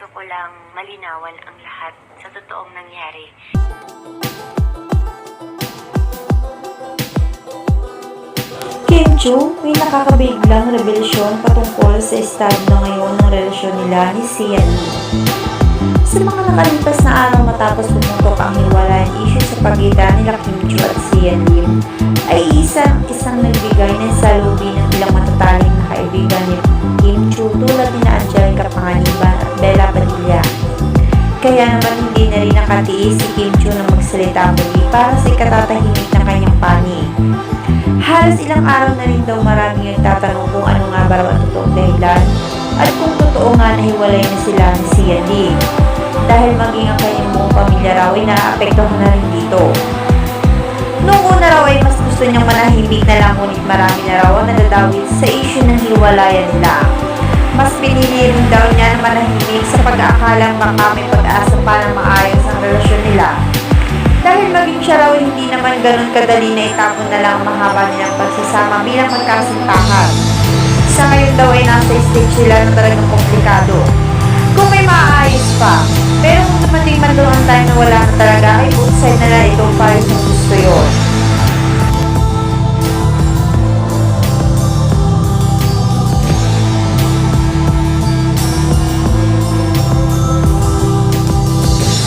gusto ko lang malinawan ang lahat sa totoong nangyari. Kim may nakakabiglang revelasyon patungkol sa estado na ngayon ng relasyon nila ni Sian. Sa mga nakalipas na araw matapos pumutok ang hiwalayan issue sa pagitan nila Kim Chu at Sian ay isang isang nagbigay ng salubi Angelica Panganiban at Bella Padilla. Kaya naman hindi na rin nakatiis si Kim Chu na magsalita muli para sa ikatatahimik ng kanyang panig. Halos ilang araw na rin daw maraming nagtatanong kung ano nga ba ang totoong dahilan at kung totoo nga na hiwalay na sila ni Sian Lee. Dahil maging ang kanyang buong pamilya raw ay naapektuhan na rin dito. Noong una raw ay mas gusto niyang manahimik na lang ngunit marami na raw ang nadadawit sa issue ng hiwalayan nila. Na manahimik sa pag-aakalang baka may pag-asa pa na maayos ang relasyon nila. Dahil maging siya raw hindi naman ganun kadali na itapon na lang ang mahaba nilang pagsasama bilang magkasintahan. Sa ngayon daw ay nasa stage sila na talagang komplikado. Kung may maayos pa, pero kung dumating man doon time na wala na talaga, ay side na lang ito pa rin yung gusto yun.